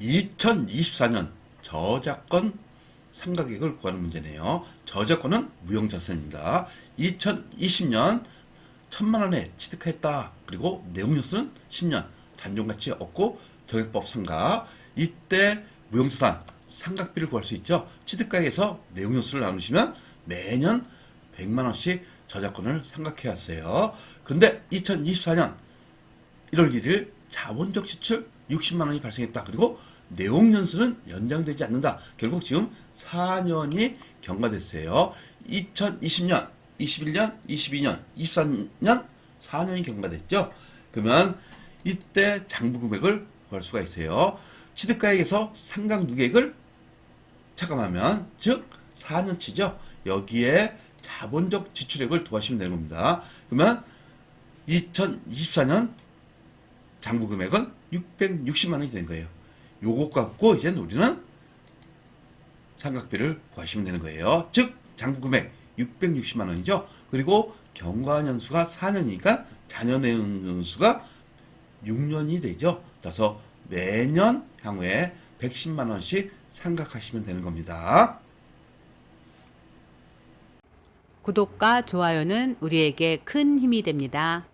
2024년 저작권 상가객을 구하는 문제네요. 저작권은 무형자산입니다. 2020년 천만 원에 취득했다. 그리고 내용료수는 10년. 단종가치 없고 저격법 상가. 이때 무형자산 상각비를 구할 수 있죠. 취득가액에서 내용료수를 나누시면 매년 100만 원씩 저작권을 상각해 왔어요. 근데 2024년 1월 1일 자본적 지출 60만 원이 발생했다. 그리고 내용 연수는 연장되지 않는다. 결국 지금 4년이 경과됐어요. 2020년, 21년, 22년, 23년 4년이 경과됐죠. 그러면 이때 장부 금액을 구할 수가 있어요. 취득가액에서 상각 누계액을 차감하면 즉 4년치죠. 여기에 자본적 지출액을 더하시면 되는 겁니다. 그러면 2024년 장부 금액은 660만 원이 된 거예요. 요것 갖고 이제 우리는 삼각비를 구하시면 되는 거예요. 즉 장부 금액 660만 원이죠. 그리고 경과 연수가 4년이니까 자녀 내용 연수가 6년이 되죠. 따라서 매년 향후에 110만 원씩 상각하시면 되는 겁니다. 구독과 좋아요는 우리에게 큰 힘이 됩니다.